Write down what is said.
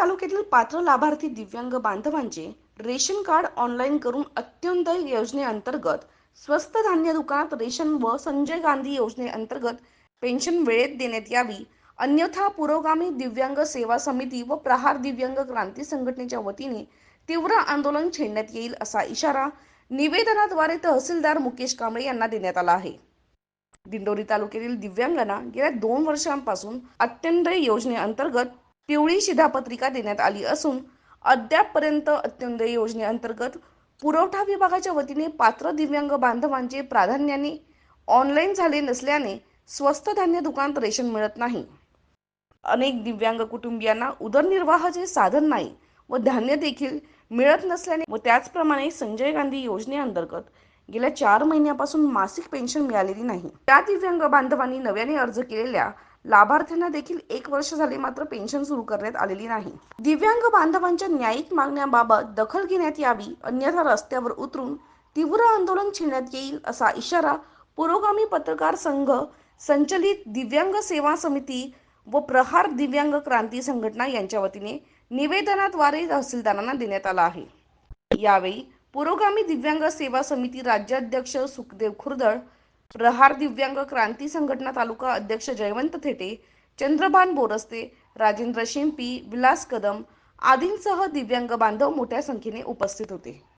तालुक्यातील पात्र लाभार्थी दिव्यांग बांधवांचे रेशन कार्ड ऑनलाईन करून अत्योदय योजनेअंतर्गत स्वस्त धान्य दुकानात रेशन व संजय गांधी योजनेअंतर्गत पेन्शन वेळेत देण्यात यावी. अन्यथा पुरोगामी दिव्यांग सेवा समिती व प्रहार दिव्यांग क्रांती संघटनेच्या वतीने तीव्र आंदोलन छेडण्यात येईल असा इशारा निवेदनाद्वारे तहसीलदार मुकेश कांबळे यांना देण्यात आला आहे. दिंडोरी तालुक्यातील दिव्यांगांना गेल्या दोन वर्षांपासून अत्यंत योजनेअंतर्गत पिवळी शिधापत्रिका देण्यात आली असून अद्यापपर्यंत अत्योदय योजनेअंतर्गत पुरवठा विभागाच्या वतीने पात्र दिव्यांग बांधवांचे प्राधान्याने ऑनलाईन झाले नसल्याने स्वस्त धान्य दुकानात रेशन मिळत नाही. अनेक दिव्यांग कुटुंबियांना उदरनिर्वाहाचे साधन नाही व धान्य देखील मिळत नसल्याने व त्याचप्रमाणे संजय गांधी योजनेअंतर्गत गेल्या चार महिन्यापासून मासिक पेन्शन मिळालेली नाही. त्या दिव्यांग बांधवांनी नव्याने अर्ज केलेल्या लाभार्थ्यांना देखील एक वर्ष झाले मात्र पेन्शन सुरू करण्यात आलेली नाही. दिव्यांग बांधवांच्या न्यायिक मागण्याबाबत दखल घेण्यात यावी अन्यथा रस्त्यावर उतरून तीव्र आंदोलन छेडण्यात येईल असा इशारा पुरोगामी पत्रकार संघ संचलित दिव्यांग सेवा समिती व प्रहार दिव्यांग क्रांती संघटना यांच्या वतीने निवेदनाद्वारे तहसीलदारांना देण्यात आला आहे. यावेळी पुरोगामी दिव्यांग सेवा समिती राज्याध्यक्ष सुखदेव खुर्दळ प्रहार दिव्यांग क्रांती संघटना तालुका अध्यक्ष जयवंत थेटे चंद्रभान बोरस्ते राजेंद्र शिंपी विलास कदम आदींसह दिव्यांग बांधव मोठ्या संख्येने उपस्थित होते.